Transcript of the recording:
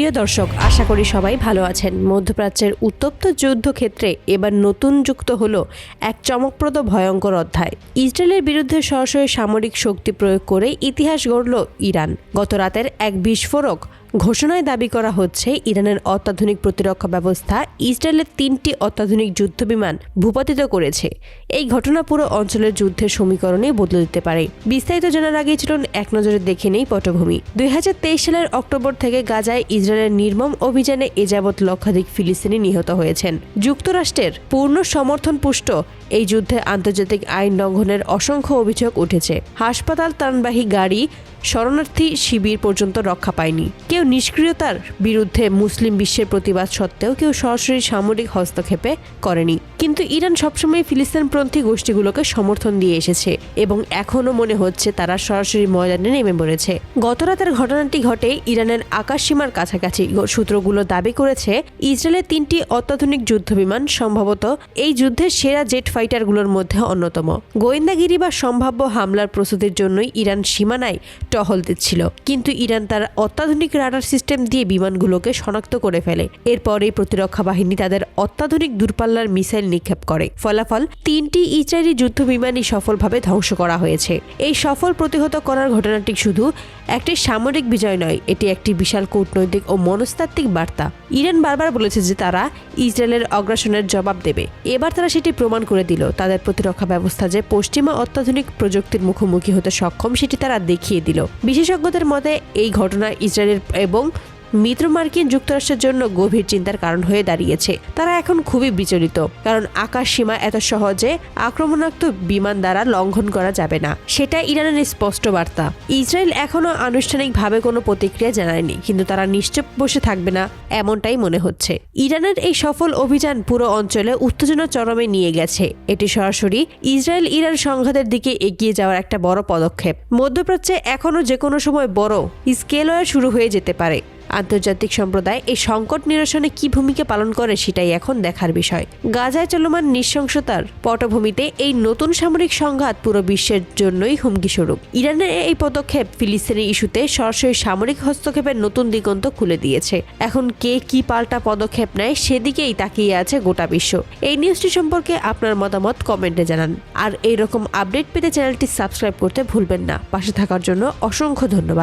প্রিয় দর্শক, আশা করি সবাই ভালো আছেন। মধ্যপ্রাচ্যের উত্তপ্ত যুদ্ধক্ষেত্রে এবার নতুন যুক্ত হল এক চমকপ্রদ ভয়ঙ্কর অধ্যায়। ইসরায়েলের বিরুদ্ধে সরাসরি সামরিক শক্তি প্রয়োগ করে ইতিহাস গড়ল ইরান। গত রাতের এক বিস্ফোরক ঘোষণায় দাবি করা হচ্ছে, ইরানের অত্যাধুনিক প্রতিরক্ষা ব্যবস্থা ইসরায়েলের তিনটি অত্যাধুনিক যুদ্ধবিমান ভূপাতিত করেছে। এই ঘটনা পুরো অঞ্চলের যুদ্ধের সমীকরণে বদলে দিতে পারে। বিস্তারিত জানার আগে চলুন এক নজরে দেখে নেই পটভূমি। দুই হাজার তেইশ সালের অক্টোবর থেকে গাজায় ইসরায়েলের নির্মম অভিযানে এ যাবৎ লক্ষাধিক ফিলিস্তিনি নিহত হয়েছেন। যুক্তরাষ্ট্রের পূর্ণ সমর্থন পুষ্ট এই যুদ্ধে আন্তর্জাতিক আইন লঙ্ঘনের অসংখ্য অভিযোগ উঠেছে। হাসপাতাল, ত্রাণবাহী গাড়ি, শরণার্থী শিবির পর্যন্ত রক্ষা পায়নি। কেউ নিষ্ক্রিয়তার বিরুদ্ধে মুসলিম বিশ্বের প্রতিবাদ সত্ত্বেও কেউ সরাসরি সামরিক হস্তক্ষেপে করেনি। কিন্তু ইরান সবসময় ফিলিস্তিনপন্থী গোষ্ঠীগুলোকে সমর্থন দিয়ে এসেছে এবং এখনও মনে হচ্ছে তারা সরাসরি ময়দানে নেমে পড়েছে। গত রাতের ঘটনাটি ঘটে ইরানের আকাশসীমার কাছাকাছি। সূত্রগুলো দাবি করেছে, ইসরায়েলের তিনটি অত্যাধুনিক যুদ্ধবিমান সম্ভবত এই যুদ্ধের সেরা জেট ফাইটারগুলোর মধ্যে অন্যতম। গোয়েন্দাগিরি বা সম্ভাব্য হামলার প্রস্তুতির জন্যই ইরান সীমানায় টহল দিচ্ছিল। কিন্তু ইরান তার অত্যাধুনিক রাডার সিস্টেম দিয়ে বিমানগুলোকে শনাক্ত করে ফেলে। এরপরেই প্রতিরক্ষা বাহিনী তাদের অত্যাধুনিক দূরপাল্লার মিসাইল নিক্ষেপ করে। ফলাফল, তিনটি ইসরায়েলি যুদ্ধ বিমানই সফলভাবে ধ্বংস করা হয়েছে। এই সফল প্রতিহত করার ঘটনাটি শুধু একটি সামরিক বিজয় নয়, এটি একটি বিশাল কূটনৈতিক ও মনস্তাত্ত্বিক বার্তা। ইরান বারবার বলেছে যে তারা ইসরায়েলের অগ্রাসনের জবাব দেবে। এবার তারা সেটি প্রমাণ করে দিল। তাদের প্রতিরক্ষা ব্যবস্থা যে পশ্চিমা অত্যাধুনিক প্রযুক্তির মুখোমুখি হতে সক্ষম, সেটি তারা দেখিয়ে দিল। বিশেষজ্ঞদের মতে, এই ঘটনা ইসরায়েলের এবং মিত্র মার্কিন যুক্তরাষ্ট্রের জন্য গভীর চিন্তার কারণ হয়ে দাঁড়িয়েছে। তারা এখন খুবই বিচলিত, কারণ আকাশ সীমা এত সহজে আক্রমণাত্মক বিমান দ্বারা লঙ্ঘন করা যাবে না। সেটা ইরানের স্পষ্ট বার্তা। ইসরায়েল এখনও আনুষ্ঠানিকভাবে কোনো প্রতিক্রিয়া জানায়নি, কিন্তু তারা নিশ্চুপ বসে থাকবে না, এমনটাই মনে হচ্ছে। ইরানের এই সফল অভিযান পুরো অঞ্চলে উত্তেজনা চরমে নিয়ে গেছে। এটি সরাসরি ইসরায়েল ইরান সংঘাতের দিকে এগিয়ে যাওয়ার একটা বড় পদক্ষেপ। মধ্যপ্রাচ্যে এখনও যে কোনো সময় বড় স্কেলওয়ার শুরু হয়ে যেতে পারে। আন্তর্জাতিক সম্প্রদায় এই সংকট নিরসনে কি ভূমিকা পালন করে সেটাই এখন দেখার বিষয়। গাজায় চলমান নৃশংসতার পটভূমিতে এই নতুন সামরিক সংঘাত পুরো বিশ্বের জন্যই হুমকি স্বরূপ। ইরানের এই পদক্ষেপ ফিলিস্তিনি ইস্যুতে সরাসরি সামরিক হস্তক্ষেপের নতুন দিগন্ত খুলে দিয়েছে। এখন কে কি পাল্টা পদক্ষেপ নেয় সেদিকেই তাকিয়ে আছে গোটা বিশ্ব। এই নিউজটি সম্পর্কে আপনার মতামত কমেন্টে জানান। আর এই রকম আপডেট পেতে চ্যানেলটি সাবস্ক্রাইব করতে ভুলবেন না। পাশে থাকার জন্য অসংখ্য ধন্যবাদ।